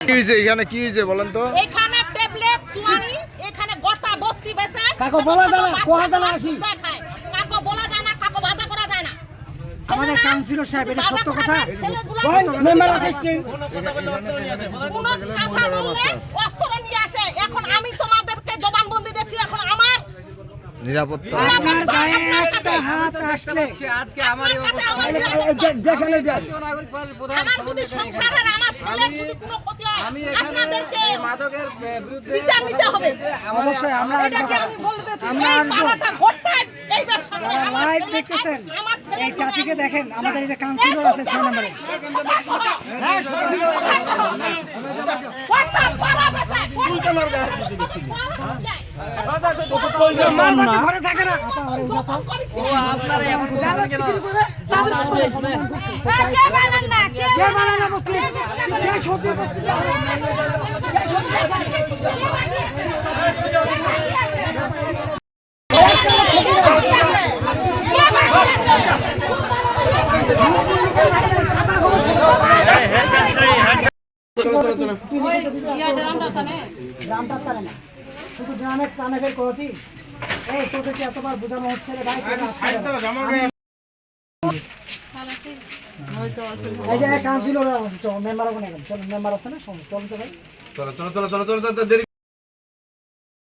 কি হয়েছে এখানে? কি হয়েছে বলেন তো? এখানে ট্যাবলেট চুয়ানি এখানে গোটা বস্তি বেচে কাকু বলা যায় না, যায় আসি। কাকো বলা যায় না কাকো বাধা করা যায় না। আমাদের কাউন্সিলর সাহেব, এটা সত্য কথা? মেম্বার আসছেন। কোনো কথা বললে অস্ত্র নিয়ে আসে এখন আমি তোমাদেরকে জবানবন্দি দিচ্ছি এখন আমার নিরাপত্তা। আপনার গায়ে একটা হাত আসলে। আজকে আমার যেখানে যান। নাগরিক প্রধান আমার যদি সংসারের আমি- হয় এখানে মাদকের বিরুদ্ধে বিচার নিতে হবে। অবশ্যই আমরা আমি আমরা এই যারা লাইভ দেখতেছেন এই চাচিকে দেখেন আমাদের এই যে কাউন্সিলর আছে ছয় নম্বরে। গোটা পাড়া বেচা, গোটা ঘরে থাকে না। জখম করে ও আপনারা এখন কেন যে বানানো বস্তি শুধু গ্রামের কানাকের করছি এই তোদেরকে এতবার বোঝানো হচ্ছে রে ভাই এই যে কাউন্সিলর আছে। চল, মেম্বার ওখানে চল, মেম্বার আছে না? চলো চলো চলো চলো চলো চলো, দেরি